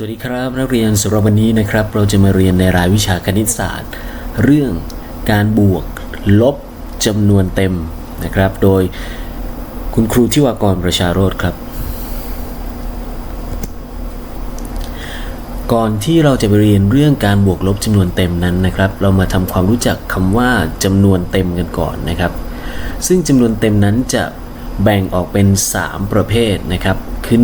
สวัสดีครับนักเรียนสำหรับวันนี้นะครับ เราจะมาเรียนในรายวิชาคณิตศาสตร์ เรื่องการบวกลบจำนวนเต็มนะครับ โดยคุณครูทิวากรประชาโรธครับ ก่อนที่เราจะไปเรียนเรื่องการบวกลบจำนวนเต็มนั้นนะครับ เรามาทำความรู้จักคำว่าจำนวนเต็มกันก่อนนะครับ ซึ่งจำนวนเต็มนั้นจะแบ่งออกเป็น 3 ประเภทนะครับคือ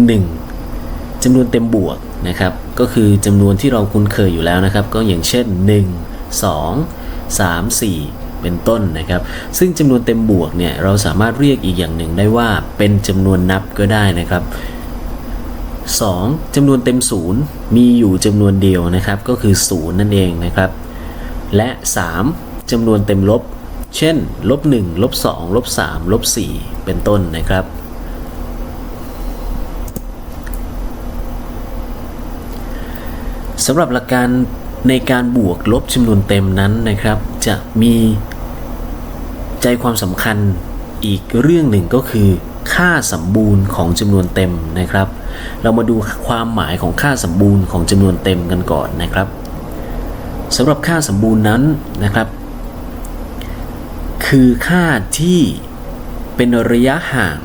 1จำนวนเต็มบวก นะครับ ก็คือจำนวนที่เราคุ้นเคยอยู่แล้วนะครับ ก็อย่างเช่น 1 2 3 4 เป็นต้นนะครับ ซึ่งจำนวนเต็มบวกเนี่ยเราสามารถเรียกอีกอย่างหนึ่งได้ว่าเป็นจำนวนนับก็ได้นะครับ 2. จำนวนเต็มศูนย์มีอยู่จำนวนเดียวนะครับ ก็คือ0นั่นเองนะครับ และ 3. จำนวนเต็มลบ เช่นลบ1ลบ2ลบ3ลบ4เป็นต้นนะครับ สำหรับหลักการในการบวกลบจำนวนเต็มนั้นนะครับ จะมีใจความสำคัญอีกเรื่องหนึ่งก็คือ ค่าสมบูรณ์ของจำนวนเต็มนะครับ เรามาดูความหมายของค่าสมบูรณ์ของจำนวนเต็มกันก่อนนะครับสำหรับค่าสมบูรณ์นั้นนะครับ คือค่าที่เป็นระยะห่าง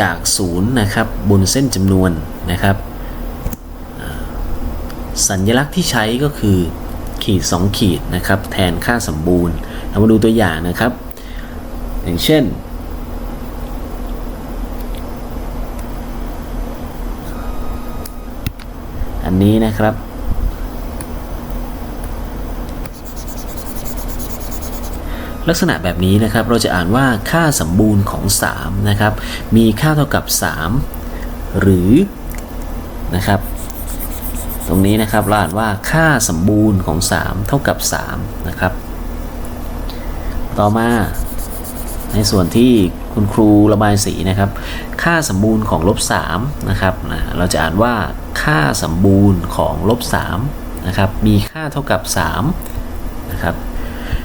จากศูนย์นะครับ บนเส้นจำนวนนะครับ สัญลักษณ์ที่ใช้ก็คือขีด 2 ขีดนะครับแทนค่าสมบูรณ์เรามาดูตัวอย่างนะครับ อย่างเช่น อันนี้นะครับลักษณะแบบนี้นะครับเราจะอ่านว่าค่าสมบูรณ์ของ 3 นะครับ มีค่าเท่ากับ 3 หรือนะครับ ตรงนี้นะครับเราอ่านว่าค่าสมบูรณ์ของ 3 เท่ากับ 3 นะครับ ต่อมาในส่วนที่คุณครูระบายสีนะครับ ค่าสมบูรณ์ของลบ3นะครับนะเราจะอ่านว่าค่าสมบูรณ์ของลบ3นะครับ มีค่าเท่ากับ3นะครับ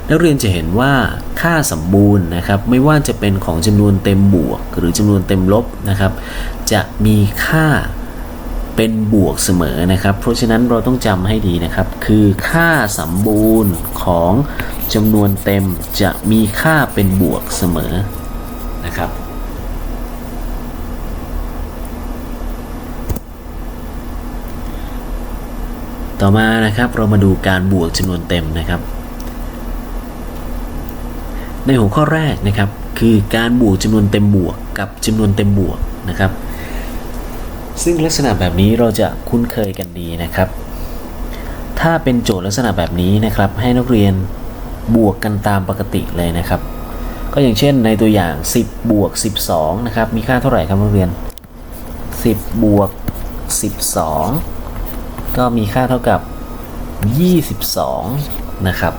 นักเรียนจะเห็นว่าค่าสมบูรณ์นะครับ ไม่ว่าจะเป็นของจำนวนเต็มบวก หรือจำนวนเต็มลบนะครับ จะมีค่า เป็นบวกเสมอนะครับ เพราะฉะนั้นเราต้องจำให้ดีนะครับ คือค่าสมบูรณ์ของจำนวนเต็มจะมีค่าเป็นบวกเสมอนะครับต่อมานะครับเรามาดูการบวกจำนวนเต็มนะครับ ในหัวข้อแรกนะครับ คือการบวกจำนวนเต็มบวกกับจำนวนเต็มบวกนะครับ ซึ่งลักษณะแบบนี้เราจะคุ้นเคยกันดีนะครับ ถ้าเป็นโจทย์ลักษณะแบบนี้นะครับ ให้นักเรียนบวกกันตามปกติเลยนะครับ ก็อย่างเช่นในตัวอย่าง 10 บวก 12 นะครับ มีค่าเท่าไหร่ครับนักเรียน 10 บวก 12 ก็มีค่าเท่ากับ 22 นะครับ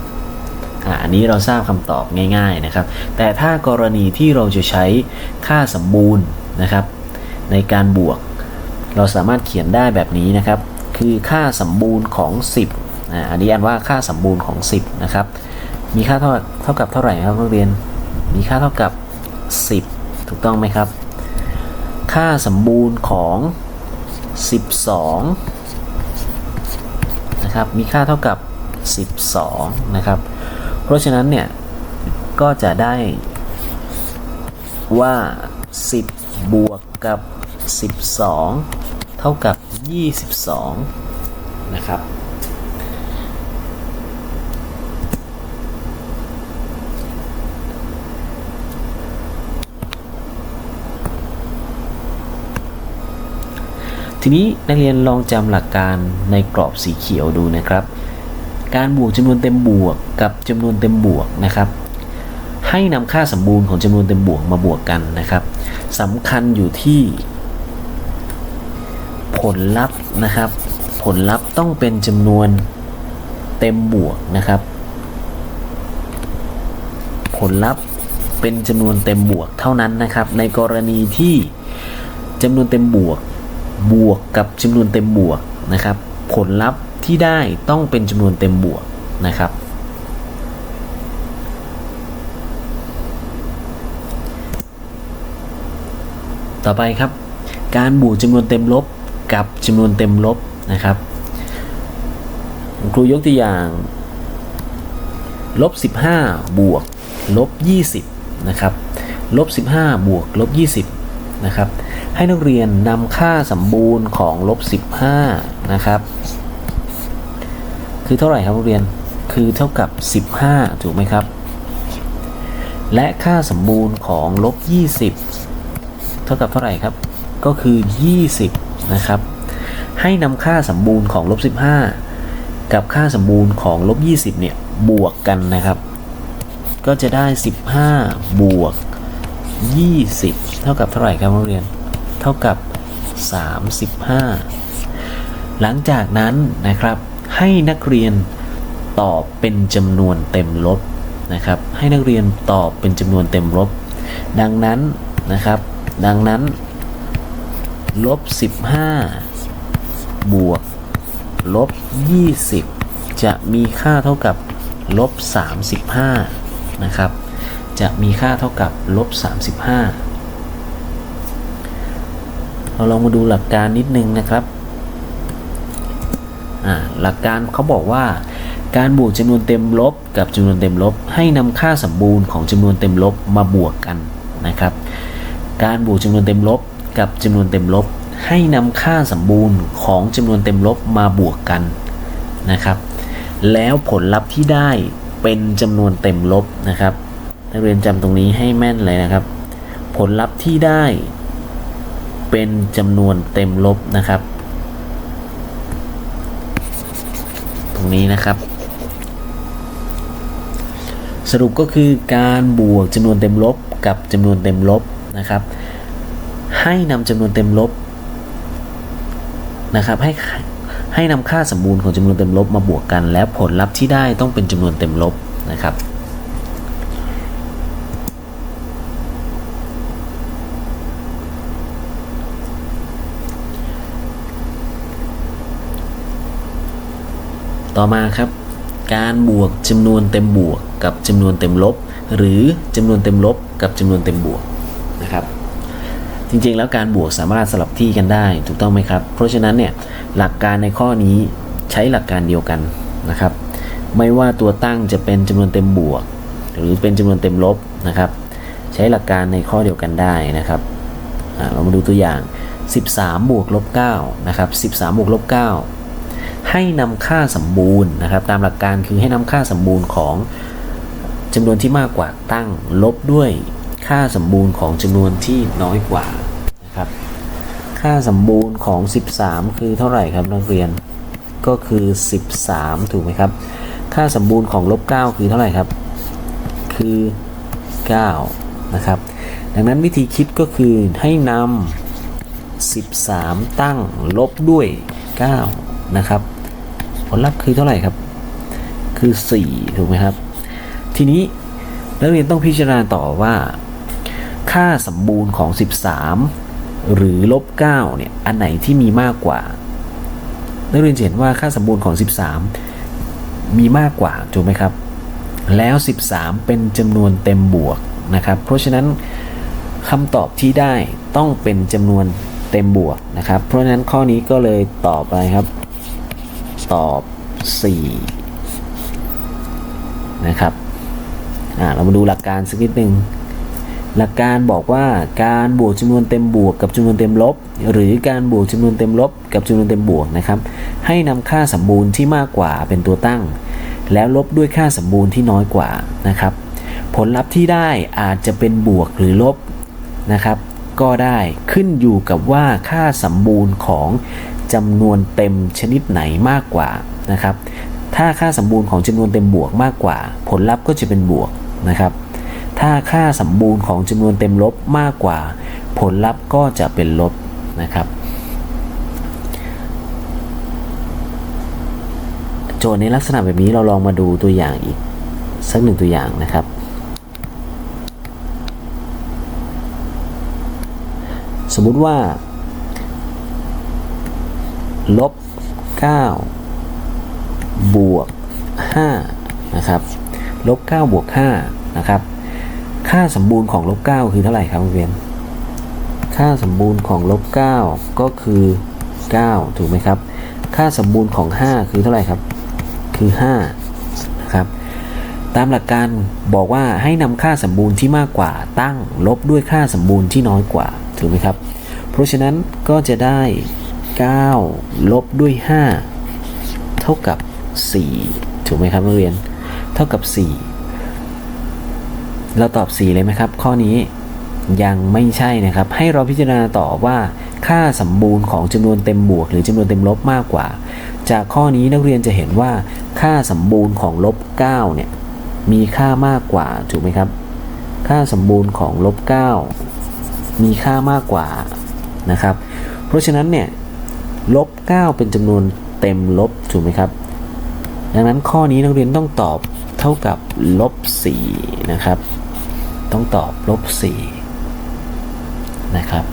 อันนี้เราทราบคำตอบง่ายๆนะครับ แต่ถ้ากรณีที่เราจะใช้ค่าสมบูรณ์นะครับ ในการบวก เราสามารถเขียนได้แบบนี้นะครับ คือค่าสมบูรณ์ของ 10อ่าอันนี้อันว่าค่าสมบูรณ์ของ 10 นะครับ มีค่าเท่าเท่ากับเท่าไหร่ครับนักเรียน มีค่าเท่ากับ 10 ถูกต้องไหมครับ ค่าสมบูรณ์ของ 12 นะครับ มีค่าเท่ากับ 12 นะครับ เพราะฉะนั้นเนี่ย ก็จะได้ว่า 10 บวกกับ 12 เท่ากับ 22 นะครับ ทีนี้นักเรียนลองจำหลักการในกรอบสีเขียวดูนะครับ การบวกจำนวนเต็มบวกกับจำนวนเต็มบวกนะครับ ให้นำค่าสมบูรณ์ของจำนวนเต็มบวกมาบวกกันนะครับสำคัญอยู่ที่ ผลลัพธ์นะครับ ผลลัพธ์ต้องเป็นจำนวนเต็มบวกนะครับ ผลลัพธ์เป็นจำนวนเต็มบวกเท่านั้นนะครับ ในกรณีที่จำนวนเต็มบวกบวกกับจำนวนเต็มบวกนะครับ ผลลัพธ์ที่ได้ต้องเป็นจำนวนเต็มบวกนะครับ ต่อไปครับ การบวกจำนวนเต็มลบ กับจำนวนเต็มลบนะครับ ครูยกตัวอย่างลบ15 บวกลบ20นะครับลบ15 บวกลบ20นะครับ ให้นักเรียนนำค่าสมบูรณ์ของลบ15นะครับ คือเท่าไหร่ครับนักเรียน คือเท่ากับ 15 ถูกไหมครับ และค่าสมบูรณ์ของลบ20 เท่ากับเท่าไหร่ครับ ก็คือ 20 นะครับ ให้นำค่าสมบูรณ์ของลบ15 กับค่าสมบูรณ์ของลบ20เนี่ยบวกกันนะครับ ก็จะได้ 15 บวก 20 เท่ากับเท่าไหร่ครับนักเรียน เท่ากับ 35 หลังจากนั้นนะครับให้นักเรียนตอบเป็นจำนวนเต็มลบนะครับ ให้นักเรียนตอบเป็นจำนวนเต็มลบ ดังนั้นนะครับ ดังนั้น ลบ 15 บวก ลบ 20 จะมีค่าเท่ากับ ลบ 35 นะครับ จะมีค่าเท่ากับ ลบ 35 เราลองมาดูหลักการนิดนึงนะครับหลักการเขาบอกว่าการบวกจำนวนเต็มลบกับจำนวนเต็มลบ ให้นำค่าสมบูรณ์ของจำนวนเต็มลบมาบวกกันนะครับ การบวกจำนวนเต็มลบ กับจำนวนเต็มลบให้นำค่าสมบูรณ์ของจำนวนเต็มลบมาบวกกันนะครับ แล้วผลลัพธ์ที่ได้เป็นจำนวนเต็มลบนะครับนักเรียนจำตรงนี้ให้แม่นเลยนะครับ ผลลัพธ์ที่ได้เป็นจำนวนเต็มลบนะครับ ตรงนี้นะครับ สรุปก็คือการบวกจำนวนเต็มลบกับจำนวนเต็มลบนะครับ ให้นำจำนวนเต็มลบนะครับให้ให้นำค่าสมบูรณ์ของจำนวนเต็มลบมาบวกกัน แล้วผลลัพธ์ที่ได้ต้องเป็นจำนวนเต็มลบนะครับต่อมาครับ การบวกจำนวนเต็มบวกกับจำนวนเต็มลบ หรือจำนวนเต็มลบกับจำนวนเต็มบวก จริงๆ แล้วการบวกสามารถสลับที่กันได้ ถูกต้องไหมครับ เพราะฉะนั้นเนี่ยหลักการในข้อนี้ใช้หลักการเดียวกันนะครับ ไม่ว่าตัวตั้งจะเป็นจำนวนเต็มบวก หรือเป็นจำนวนเต็มลบนะครับ ใช้หลักการในข้อเดียวกันได้นะครับเรามาดูตัวอย่าง 13 บวกลบ9นะครับ13 บวกลบ9ให้นำค่าสมบูรณ์นะครับ ตามหลักการคือให้นำค่าสมบูรณ์ของจำนวนที่มากกว่าตั้งลบด้วยค่าสมบูรณ์ของจำนวนที่น้อยกว่า ครับ ค่าสมบูรณ์ของ 13 คือเท่าไหร่ครับนักเรียนก็คือ 13 ถูกไหมครับ ค่าสมบูรณ์ของลบ 9 คือเท่าไหร่ครับ คือ 9 นะครับ ดังนั้นวิธีคิดก็คือให้นำ13 ตั้งลบด้วย 9 นะครับ ผลลัพธ์คือเท่าไหร่ครับ คือ 4 ถูกไหมครับ ทีนี้นักเรียนต้องพิจารณาต่อว่า ค่าสมบูรณ์ของ 13 หรือลบ9เนี่ยอันไหนที่มีมากกว่า นักเรียนเห็นว่าค่าสมบูรณ์ของ 13 มีมากกว่าถูกไหมครับ แล้ว 13 เป็นจำนวนเต็มบวกนะครับ เพราะฉะนั้นคำตอบที่ได้ต้องเป็นจำนวนเต็มบวกนะครับ เพราะฉะนั้นข้อนี้ก็เลยตอบอะไรครับ ตอบ 4 นะครับ อ่าเรามาดูหลักการสักนิดหนึ่ง หลักการบอกว่าการบวกจำนวนเต็มบวกกับจำนวนเต็มลบ หรือการบวกจำนวนเต็มลบ กับจำนวนเต็มบวกนะครับ ให้นำค่าสมบูรณ์ที่มากกว่าเป็นตัวตั้ง แล้วลบด้วยค่าสมบูรณ์ที่น้อยกว่านะครับ ผลลัพธ์ที่ได้อาจจะเป็นบวกหรือลบนะครับ ก็ได้ขึ้นอยู่กับว่าค่าสมบูรณ์ของจำนวนเต็มชนิดไหนมากกว่านะครับ ถ้าค่าสมบูรณ์ของจำนวนเต็มบวกมากกว่า ผลลัพธ์ก็จะเป็นบวกนะครับ ถ้าค่าสมบูรณ์ของจำนวนเต็มลบมากกว่า ผลลัพธ์ก็จะเป็นลบนะครับ โจทย์ในลักษณะแบบนี้เราลองมาดูตัวอย่างอีก สักหนึ่งตัวอย่างนะครับ สมมุติว่าลบ 9 บวก5นะครับลบ9บวก5นะครับ ค่าสมบูรณ์ของลบ9คือเท่าไหร่ครับคุณเวียนค่าสมบูรณ์ของลบ9ก็คือ 9 ถูกไหมครับ ค่าสมบูรณ์ของ 5 คือเท่าไหร่ครับ คือ5นะครับ ตามหลักการบอกว่าให้นำค่าสมบูรณ์ที่มากกว่าตั้งลบด้วยค่าสมบูรณ์ที่น้อยกว่า ถูกไหมครับ เพราะฉะนั้นก็จะได้ 9 ลบด้วย 5 เท่ากับ 4 ถูกไหมครับนักเรียน เท่ากับ 4 เราตอบ 4 เลยไหมครับ ข้อนี้ยังไม่ใช่นะครับ ให้เราพิจารณาต่อว่าค่าสมบูรณ์ของจำนวนเต็มบวก หรือจำนวนเต็มลบมากกว่า จากข้อนี้นักเรียนจะเห็นว่าค่าสมบูรณ์ของลบ9เนี่ยมีค่ามากกว่าถูกไหมครับ ค่าสมบูรณ์ของลบ9มีค่ามากกว่านะครับ เพราะฉะนั้นเนี่ยลบ9เป็นจำนวนเต็มลบถูกไหมครับ ดังนั้นข้อนี้นักเรียนต้องตอบ เท่ากับลบ4นะครับ ต้องตอบลบ4นะครับ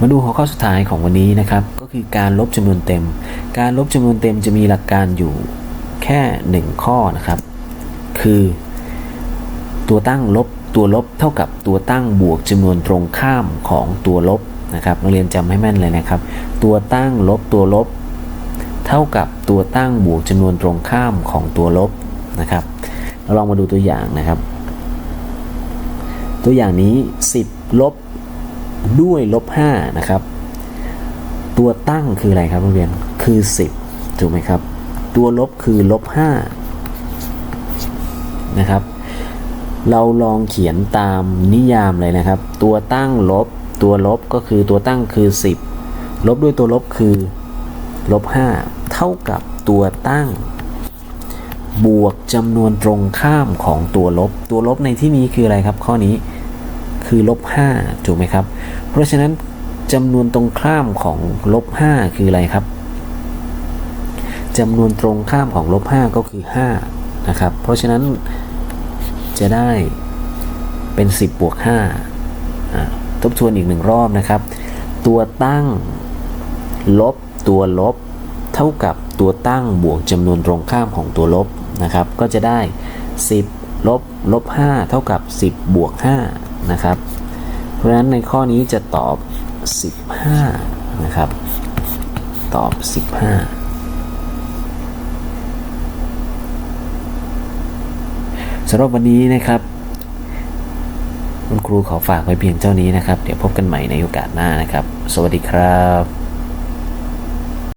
มาดูหัวข้อสุดท้ายของวันนี้นะครับ ก็คือการลบจำนวนเต็ม การลบจำนวนเต็มจะมีหลักการอยู่แค่ 1 ข้อนะครับ คือ ตัวตั้งลบตัวลบเท่ากับตัวตั้งบวกจำนวนตรงข้ามของตัวลบ นะครับนักเรียนจำให้แม่นเลยนะครับ ตัวตั้งลบตัวลบ เท่ากับตัวตั้งบวกจำนวนตรงข้ามของตัวลบนะครับเราลองมาดูตัวอย่างนะครับ ตัวอย่างนี้ 10 ลบด้วยลบ5นะครับ ตัวตั้งคืออะไรครับนักเรียนคือ 10 ถูกไหมครับ ตัวลบคือลบ5นะครับ เราลองเขียนตามนิยามเลยนะครับ ตัวตั้งลบ ตัวลบก็คือตัวตั้งคือ 10 ลบด้วยตัวลบคือลบ5เท่ากับตัวตั้ง บวกจำนวนตรงข้ามของตัวลบ ตัวลบในที่นี้คืออะไรครับ ข้อนี้คือลบ5ถูกไหมครับ เพราะฉะนั้นจำนวนตรงข้ามของลบ5คืออะไรครับจำนวนตรงข้ามของลบ5ก็คือ5นะครับ เพราะฉะนั้นจะได้เป็น 10บวก5อ่า ทบทวนอีกหนึ่งรอบนะครับ ตัวตั้งลบตัวลบ เท่ากับตัวตั้งบวกจำนวนตรงข้ามของตัวลบนะครับ ก็จะได้ 10 ลบลบ 5 เท่ากับ 10 บวก 5 นะครับ เพราะฉะนั้นในข้อนี้จะตอบ 15 นะครับ ตอบ 15สำหรับวันนี้นะครับ ครูขอฝากไว้เพียงเจ้านี้นะครับ เดี๋ยวพบกันใหม่ในโอกาสหน้านะครับ สวัสดีครับ